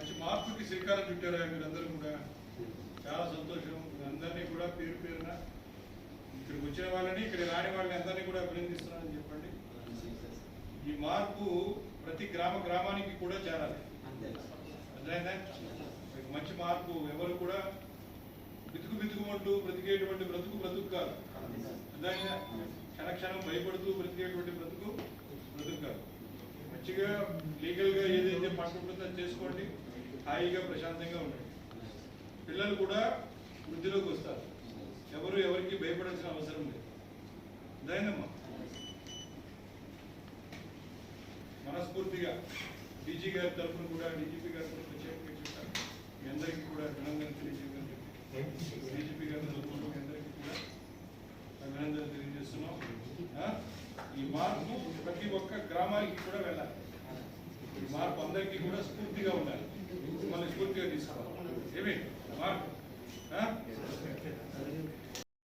మంచి మార్పుకి శ్రీకారం చుట్టారా? మీరందరూ కూడా చాలా సంతోషం. అందరినీ కూడా పేరు పేరున ఇక్కడికి వచ్చిన వాళ్ళని ఇక్కడ రాని వాళ్ళని అందరినీ కూడా అభినందిస్తున్నానని చెప్పండి. ఈ మార్పు ప్రతి గ్రామ గ్రామానికి కూడా చేరాలి. అర్థమైందా? మంచి మార్పు ఎవరు కూడా బితుకు బితుకుమంటూ బ్రతికేటువంటి బ్రతుకు బ్రతుకు కాదు. అర్థమైందా? క్షణక్షణం భయపడుతూ బ్రతికే మంచిగా లీగల్గా ఏదైతే పట్టు ఉంటుందో చేసుకోండి. హాయిగా ప్రశాంతంగా ఉండండి. పిల్లలు కూడా వృద్ధిలోకి వస్తారు. ఎవరు ఎవరికి భయపడాల్సిన అవసరం లేదు. దయనమ్మా మనస్ఫూర్తిగా డీజీ గారి తరఫున కూడా డీజీపీ గారి తరఫున ప్రత్యేకంగా చెప్తాను. మీ అందరికీ కూడా అభినందనలు తెలియజేయమని చెప్పి డీజీపీ గారి తరఫున మీ అందరికీ కూడా అభినందనలు తెలియజేస్తున్నాం. ఈ మార్పు ఒక్క గ్రామానికి కూడా వెళ్ళాలి. మార్పు అందరికీ కూడా స్ఫూర్తిగా ఉండాలి. మిమ్మల్ని స్ఫూర్తిగా తీసుకోవాలి ఏమి? మార్పు.